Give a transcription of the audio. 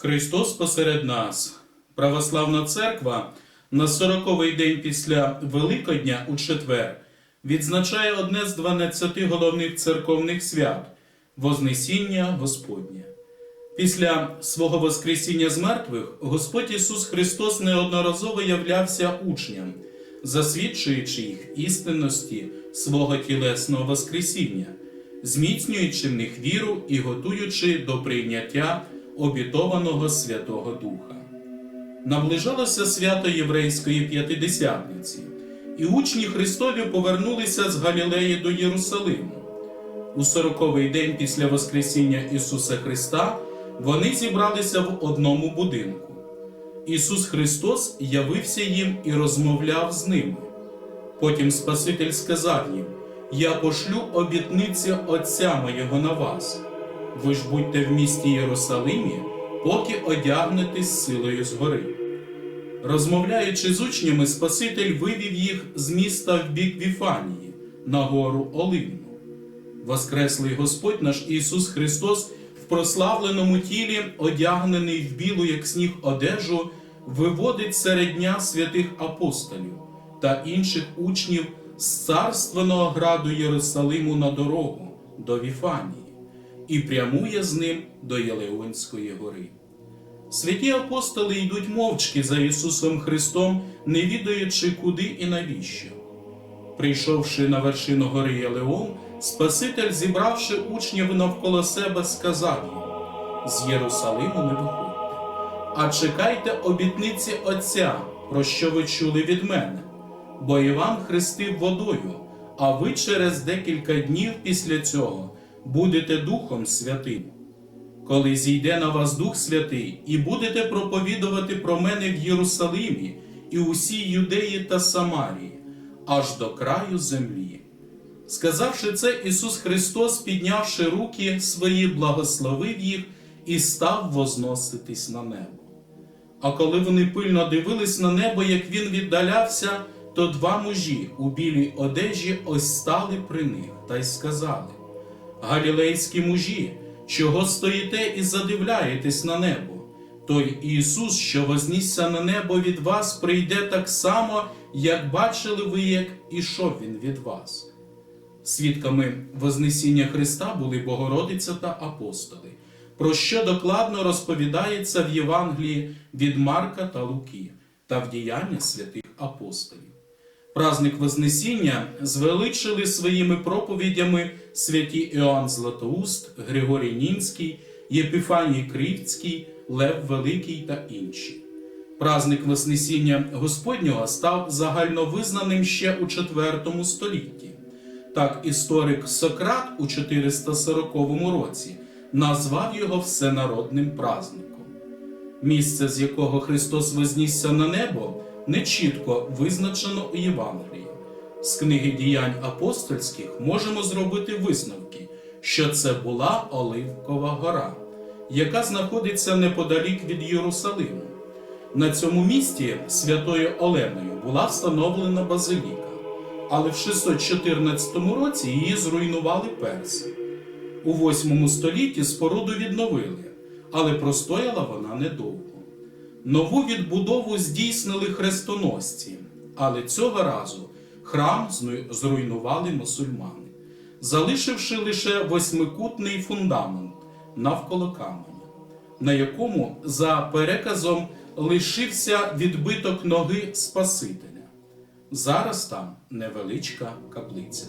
Христос посеред нас. Православна церква на 40-й день після Великодня у четвер відзначає одне з 12 головних церковних свят Вознесіння Господнє. Після свого Воскресіння з мертвих Господь Ісус Христос неодноразово являвся учням, засвідчуючи їх істинності свого тілесного Воскресіння, зміцнюючи в них віру і готуючи до прийняття обітованого Святого Духа. Наближалося свято Єврейської п'ятидесятниці, і учні Христові повернулися з Галілеї до Єрусалиму. У сороковий день після Воскресіння Ісуса Христа вони зібралися в одному будинку. Ісус Христос явився їм і розмовляв з ними. Потім Спаситель сказав їм: Я пошлю обітниці Отця моєго на вас. Ви ж будьте в місті Єрусалимі, поки одягнетесь силою згори. Розмовляючи з учнями, Спаситель вивів їх з міста в бік Віфанії, на гору Оливну. Воскреслий Господь наш Ісус Христос в прославленому тілі, одягнений в білу, як сніг одежу, виводить серед дня святих апостолів та інших учнів з царственного граду Єрусалиму на дорогу до Віфанії і прямує з ним до Єлеонської гори. Святі апостоли йдуть мовчки за Ісусом Христом, не відаючи, куди і навіщо. Прийшовши на вершину гори Єлеон, Спаситель, зібравши учнів навколо себе, сказав їм: з Єрусалиму не виходьте, а чекайте обітниці Отця, про що ви чули від мене, бо Іван хрестив водою, а ви через декілька днів після цього будете Духом Святим. Коли зійде на вас Дух Святий, і будете проповідувати про мене в Єрусалимі і усій Юдеї та Самарії, аж до краю землі. Сказавши це, Ісус Христос, піднявши руки свої, благословив їх і став возноситись на небо. А коли вони пильно дивились на небо, як він віддалявся, то два мужі у білій одежі ось стали при них та й сказали: Галілейські мужі, чого стоїте і задивляєтесь на небо? Той Ісус, що вознісся на небо від вас, прийде так само, як бачили ви, як ішов Він від вас. Свідками Вознесіння Христа були Богородиця та апостоли, про що докладно розповідається в Євангелії від Марка та Луки та в діяння святих апостолів. Праздник Вознесіння звеличили своїми проповідями святі Іоанн Златоуст, Григорій Нінський, Єпіфаній Кривський, Лев Великий та інші. Праздник Вознесіння Господнього став загальновизнаним ще у IV столітті. Так історик Сократ у 440 році назвав його всенародним праздником. Місце, з якого Христос вознісся на небо, не чітко визначено у Євангелії. З книги діянь апостольських можемо зробити висновки, що це була Оливкова гора, яка знаходиться неподалік від Єрусалиму. На цьому місці святою Оленою була встановлена базиліка, але в 614 році її зруйнували перси. У 8 столітті споруду відновили, але простояла вона недовго. Нову відбудову здійснили хрестоносці, але цього разу храм зруйнували мусульмани, залишивши лише восьмикутний фундамент навколо каменя, на якому за переказом лишився відбиток ноги Спасителя. Зараз там невеличка каплиця.